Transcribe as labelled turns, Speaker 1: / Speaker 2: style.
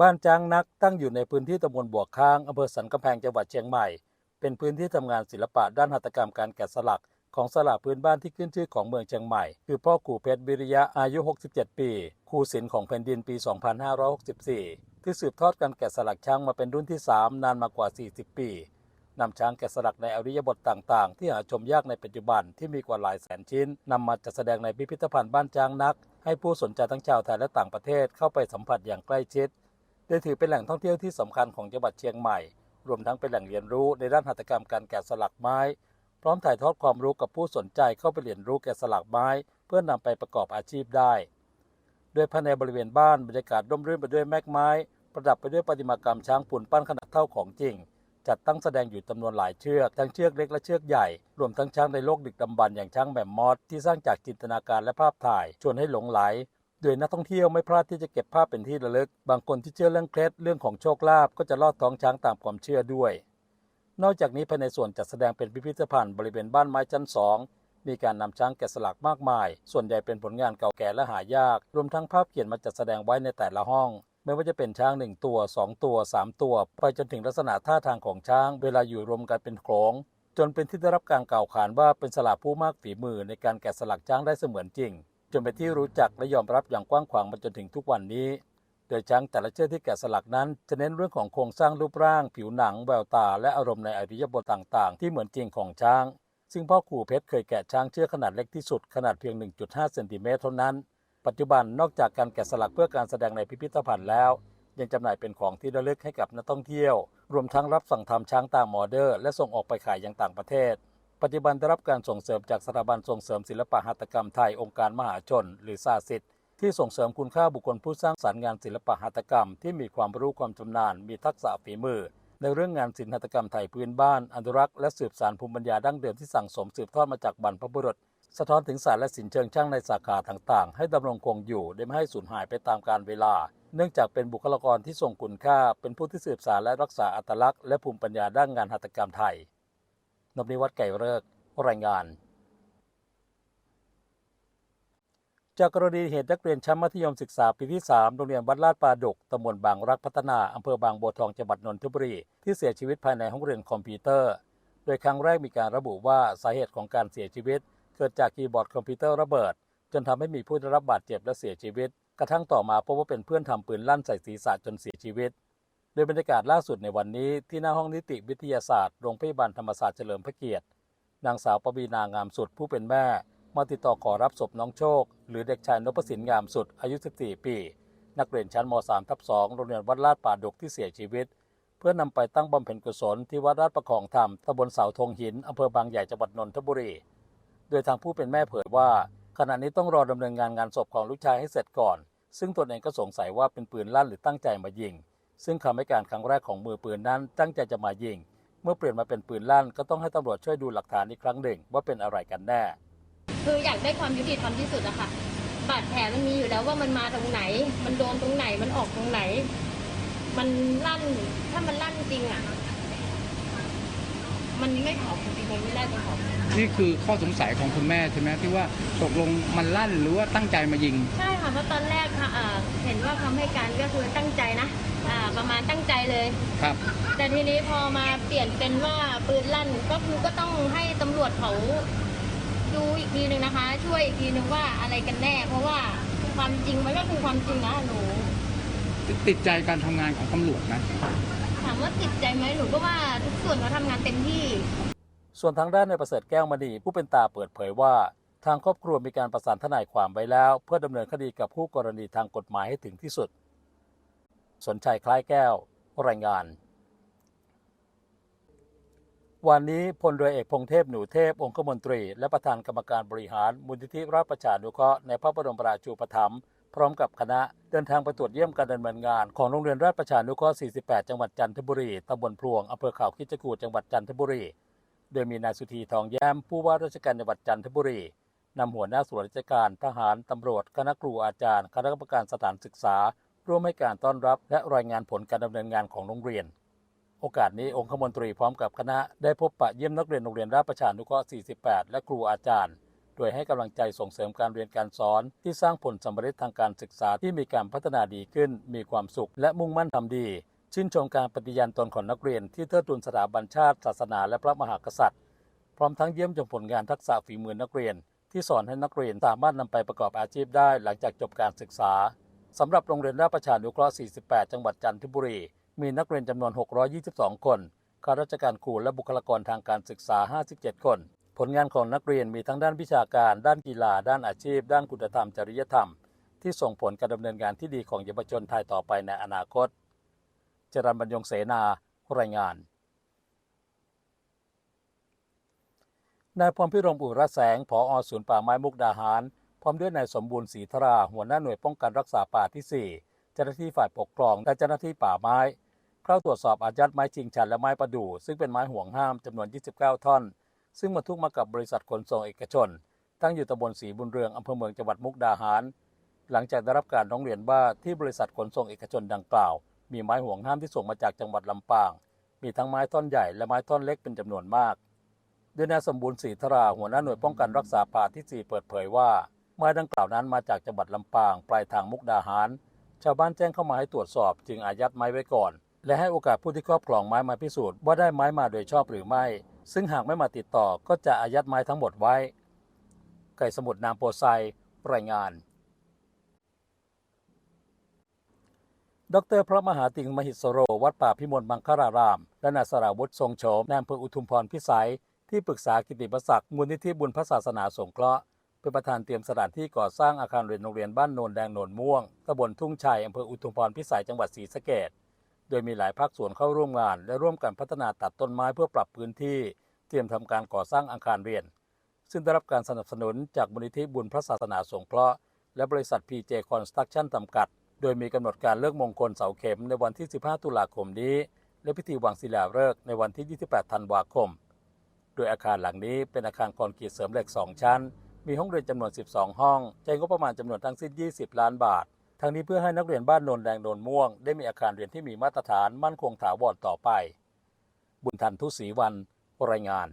Speaker 1: บ้านจ้างนักตั้งอยู่ในพื้นที่ตำบลบวกค้างอำเภอสันกำแพงจังหวัดเชียงใหม่ เป็นพื้นที่ทำงานศิลปะด้านหัตถกรรมการแกะสลักของสลักพื้นบ้านที่ขึ้นชื่อของเมืองเชียงใหม่ คือพ่อครูเพชรวิริยะอายุ 67 ปี ครูศิลป์ของแผ่นดินปี 2564 ที่สืบทอดการแกะสลักช้างมาเป็นรุ่นที่ 3 นานมากว่า 40 ปีนำช้างแกะสลักในอริยบทต่างๆ ที่หาชมยากในปัจจุบันที่มีกว่าหลายแสนชิ้นนำมาจัดแสดงในพิพิธภัณฑ์บ้านช้างนัก ให้ผู้สนใจทั้งชาวไทยและต่างประเทศเข้าไปสัมผัสอย่างใกล้ชิด ได้ถือเป็นแหล่งท่องเที่ยวที่สำคัญของจังหวัดเชียงใหม่ รวมทั้งเป็นแหล่งเรียนรู้ในด้านหัตถกรรมการแกะสลักไม้ พร้อมถ่ายทอดความรู้กับผู้สนใจเข้าไปเรียนรู้แกะสลักไม้ เพื่อนำไปประกอบอาชีพได้ โดยภายในบริเวณบ้านบรรยากาศร่มรื่นไปด้วยแมกไม้ ประดับไปด้วยประติมากรรมช้างปุ่นปั้นขนาดเท่าของจริง จัดตั้งแสดงอยู่จำนวนหลายเชือกทั้งเชือกเล็กและเชือกใหญ่รวมทั้งช้างในโลกดึกดำบรรอย่างช้างแหม่มมอสที่สร้างจากจินตนาการและภาพถ่ายชวนให้หลงไหล โดยนักท่องเที่ยวไม่พลาดที่จะเก็บภาพเป็นที่ระลึก บางคนที่เชื่อเรื่องเคล็ดเรื่องของโชคลาภก็จะลอดท้องช้างตามความเชื่อด้วย นอกจากนี้ภายในส่วนจัดแสดงเป็นพิพิธภัณฑ์บริเวณบ้านไม้ชั้นสองมีการนำช้างแกะสลักมากมาย ส่วนใหญ่เป็นผลงานเก่าแก่และหายาก รวมทั้งภาพเขียนมาจัดแสดงไว้ในแต่ละห้อง ไม่ว่าจะเป็นช้างหนึ่งตัวสองตัวสามตัว ไปจนถึงลักษณะท่าทางของช้าง เวลาอยู่รวมกันเป็นโขลงจนเป็นที่ได้รับการกล่าวขานว่าเป็นสลักผู้มากฝีมือในการแกะสลักช้างได้เสมือนจริง จนเป็นที่รู้จักและยอมรับอย่างกว้างขวางมาจนถึงทุกวันนี้ โดยช้างแต่ละเชือกที่แกะสลักนั้น จะเน้นเรื่องของโครงสร้างรูปร่าง ผิวหนังแววตา และอารมณ์ในอริยบทต่างๆ ที่เหมือนจริงของช้าง ซึ่งพ่อครูเพชรเคยแกะช้างเชือกขนาดเล็กที่สุดขนาดเพียง 1.5เซนติเมตรเท่านั้น ปัจจุบันนอกจากการแกะสลักเพื่อการแสดงในพิพิธภัณฑ์แล้ว ยังจำหน่ายเป็นของที่ระลึกให้กับนักท่องเที่ยว รวมทั้งรับสั่งทำช้างตามออเดอร์ และส่งออกไปขายยังต่างประเทศ ปัจจุบันได้รับการส่งเสริมจากสถาบันส่งเสริมศิลปะหัตถกรรมไทยองค์การมหาชน หรือซาสิทธิ์ที่ส่งเสริมคุณค่าบุคคลผู้สร้างสรรค์งานศิลปะหัตถกรรม ที่มีความรู้ความชำนาญ มีทักษะฝีมือ ในเรื่องงานศิลปหัตถกรรมไทยพื้นบ้านอนุรักษ์และสืบสานภูมิปัญญาดั้งเดิมที่สั่งสมสืบทอดมาจากบรรพบุรุษ สะท้อนถึงศาสตร์และศิลป์เชิงช่างในสาขาต่างๆ ให้ดำรงคงอยู่โดยไม่ให้สูญหายไปตามกาลเวลา เนื่องจากเป็นบุคลากรที่ทรงคุณค่า เป็นผู้ที่สืบสานและรักษาอัตลักษณ์และภูมิปัญญาด้านงานหัตถกรรมไทย นพนิวัฒน์ไก่เลิกรายงาน จากกรณีเหตุนักเรียนชั้นมัธยมศึกษาปีที่ 3 โรงเรียนวัดลาดปลาดกตำบลบางรักพัฒนา อำเภอบางบัวทอง จังหวัดนนทบุรี ที่เสียชีวิตภายในห้องเรียนคอมพิวเตอร์ โดยครั้งแรกมีการระบุว่าสาเหตุของการเสียชีวิต เกิดจากคีย์บอร์ดคอมพิวเตอร์ระเบิด จนทำให้มีผู้ได้รับบาดเจ็บและเสียชีวิต กระทั่งต่อมาพบว่าเป็นเพื่อนทำปืนลั่นใส่ศีรษะจนเสียชีวิต โดยบรรยากาศล่าสุดในวันนี้ที่หน้าห้องนิติวิทยาศาสตร์โรงพยาบาลธรรมศาสตร์เฉลิมพระเกียรติ นางสาวปวีนางามสุดผู้เป็นแม่ มาติดต่อขอรับศพน้องโชค หรือเด็กชายนพสินงามสุดอายุ 14 ปี นักเรียนชั้นม .3 ทับ2โรงเรียนวัดลาดป่าดกที่เสียชีวิต เพื่อนำไปตั้งบำเพ็ญกุศลที่วัดราชประคองธรรมตำบลเสาธงหินอำเภอบางใหญ่จังหวัดนนทบุรี โดยทางผู้เป็นแม่เผยว่า ขณะนี้ต้องรอดำเนินงานงานศพของลูกชายให้เสร็จก่อน ซึ่งตนเองก็สงสัยว่าเป็นปืนลั่นหรือตั้งใจมายิง ซึ่งคำให้การครั้งแรกของมือปืนนั้นตั้งใจจะมายิง เมื่อเปลี่ยนมาเป็นปืนลั่นก็ต้องให้ตำรวจช่วยดูหลักฐานอีกครั้งหนึ่งว่าเป็นอะไรกันแน่
Speaker 2: คืออยากได้ความยุติธรรมที่สุดอะค่ะบาดแผลมันมีอยู่แล้วว่ามันมาตรงไหน มันโดนตรงไหนมันออกตรงไหน มันลั่นถ้ามันลั่นจริงอะ มันไม่เผาจริงๆมันไม่ได้ไปเผา
Speaker 3: นี่คือข้อสงสัยของคุณแม่ใช่ไหมที่ว่าตกลงมันลั่นหรือว่าตั้งใจมายิง
Speaker 2: ใช่ค่ะเพราะตอนแรกค่ะเอ่อเห็นว่าคำให้การก็คือตั้งใจนะอ่าประมาณตั้งใจเลย
Speaker 3: ครับ
Speaker 2: แต่ทีนี้พอมาเปลี่ยนเป็นว่าปืนลั่นก็คือก็ต้องให้ตำรวจเขาดูอีกทีหนึ่งนะคะ ช่วยอีกทีหนึ่งว่าอะไรกันแน่ เพราะว่าความจริงมันก็คือความจริงนะหนู
Speaker 3: ติดใจการทำงานของตำรวจนะ
Speaker 2: ถามว่าติดใจไหมหนูก็ว่าทุกส่วนเขาทำงานเต็มที่
Speaker 1: ส่วนทางด้านในายประเสริฐแก้วมณีผู้เป็นตาเปิดเผยว่า ทางครอบครัวมีการประสานทนายความไว้แล้ว เพื่อดำเนินคดีกับผู้กรณีทางกฎหมายให้ถึงที่สุด สนชัยคล้ายแก้ว รายงาน วันนี้พลเรือเอกพงเทพหนูเทพองคมนตรี และประธานกรรมการบริหารมูลนิธิราชประชานุเคราะห์ในพระบรมราชูปถัมภ์ พร้อมกับคณะเดินทางไปตรวจเยี่ยมการดำเนินงานของโรงเรียนราชประชานุเคราะห์ 48 จังหวัดจันทบุรี ตำบลพลวง อำเภอเขาคิจกูฏจังหวัดจันทบุรี โดยมีนายสุธีทองแย้ม ผู้ว่าราชการจังหวัดจันทบุรี นำหัวหน้าส่วนราชการ ทหาร ตำรวจ คณะครูอาจารย์ คณะกรรมการสถานศึกษา ร่วมให้การต้อนรับ และรายงานผลการดำเนินงานของโรงเรียน โอกาสนี้องคมนตรีพร้อมกับคณะได้พบปะเยี่ยมนักเรียนโรงเรียนราชประชานุเคราะห์ 48 และครูอาจารย์ โดยให้กำลังใจส่งเสริมการเรียนการสอน ที่สร้างผลสำเร็จทางการศึกษาที่มีการพัฒนาดีขึ้น มีความสุข และมุ่งมั่นทำดี ชื่นชมการปฏิญาณตนของนักเรียน ที่เทิดทูนสถาบันชาติศาสนา และพระมหากษัตริย์ พร้อมทั้งเยี่ยมชมผลงานทักษะฝีมือนักเรียน ที่สอนให้นักเรียนสามารถนำไปประกอบอาชีพได้หลังจากจบการศึกษาสำหรับโรงเรียนราชประชานุเคราะห์ 48 จังหวัดจันทบุรี มีนักเรียนจำนวน 622 คนข้าราชการครูและบุคลากรทางการศึกษา 57 คน ผลงานของนักเรียนมีทั้งด้านวิชาการ ด้านกีฬา ด้านอาชีพ ด้านคุณธรรม จริยธรรม ที่ส่งผลการดำเนินงานที่ดีของเยาวชนไทยต่อไปในอนาคต จรัญบรรยงเสนารายงาน นายพรพิรมอุระแสง ผอศูนย์ป่าไม้มุกดาหาร พร้อมด้วยนายสมบูรณ์ศรีธรา หัวหน้าหน่วยป้องกันรักษาป่าที่ 4 เจ้าหน้าที่ฝ่ายปกครองและเจ้าหน้าที่ป่าไม้ เข้าตรวจสอบอายัดไม้ชิงชันและไม้ประดู่ซึ่งเป็นไม้ห่วงห้ามจำนวน 29 ท่อน ซึ่งบรรทุกมากับบริษัทขนส่งเอกชน ตั้งอยู่ตำบลศรีบุญเรืองอำเภอเมืองจังหวัดมุกดาหาร หลังจากได้รับการร้องเรียนว่าที่บริษัทขนส่งเอกชนดังกล่าว มีไม้ห่วงห้ามที่ส่งมาจากจังหวัดลำปาง มีทั้งไม้ท่อนใหญ่และไม้ท่อนเล็กเป็นจำนวนมากโดยนายสมบูรณ์ศรีธราหัวหน้าหน่วยป้องกันรักษาป่าที่ 4 เปิดเผยว่า ไม้ดังกล่าวนั้นมาจากจังหวัดลำปาง ปลายทางมุกดาหาร ชาวบ้านแจ้งเข้ามาให้ตรวจสอบ จึงอายัดไม้ไว้ก่อน และให้โอกาสผู้ที่ครอบครองไม้มาพิสูจน์ว่าได้ไม้มาโดยชอบหรือไม่ ซึ่งหากไม่มาติดต่อก็จะอายัดไม้ทั้งหมดไว้ ไก่สมุทรนามโปไซรายงาน ดร พระมหาติงมหิสโร วัดป่าพิมลมังคาราราม และนาสราวุฒิทรงโฉมนายอำเภออุทุมพรพิสัย ที่ปรึกษากิติมศักดิ์มูลนิธิบุญพระศาสนาสงเคราะห์เป็นประธานเตรียมสถานที่ก่อสร้างอาคารเรียนโรงเรียนบ้านโนนแดงโนนม่วงตำบลทุ่งชัยอำเภออุทุมพรพิสัยจังหวัดศรีสะเกษ โดยมีหลายภาคส่วนเข้าร่วมงาน และร่วมกันพัฒนาตัดต้นไม้เพื่อปรับพื้นที่ เตรียมทำการก่อสร้างอาคารเรียน ซึ่งได้รับการสนับสนุนจากมูลนิธิบุญพระศาสนาสงเคราะห์และบริษัท PJ Construction จำกัด โดยมีกำหนดการเลิกมงคลเสาเข็มในวันที่ 15 ตุลาคมนี้ และพิธีวางศิลาฤกษ์ในวันที่ 28 ธันวาคม โดยอาคารหลังนี้เป็นอาคารคอนกรีตเสริมเหล็ก 2 ชั้น มีห้องเรียนจำนวน 12 ห้อง ใช้งบประมาณจำนวนทั้งสิ้น 20 ล้านบาท ทั้งนี้เพื่อให้นักเรียนบ้านโนนแดงโนนม่วง ได้มีอาคารเรียนที่มีมาตรฐานมั่นคงถาวรต่อไป บุญทันทุศรีวันรายงาน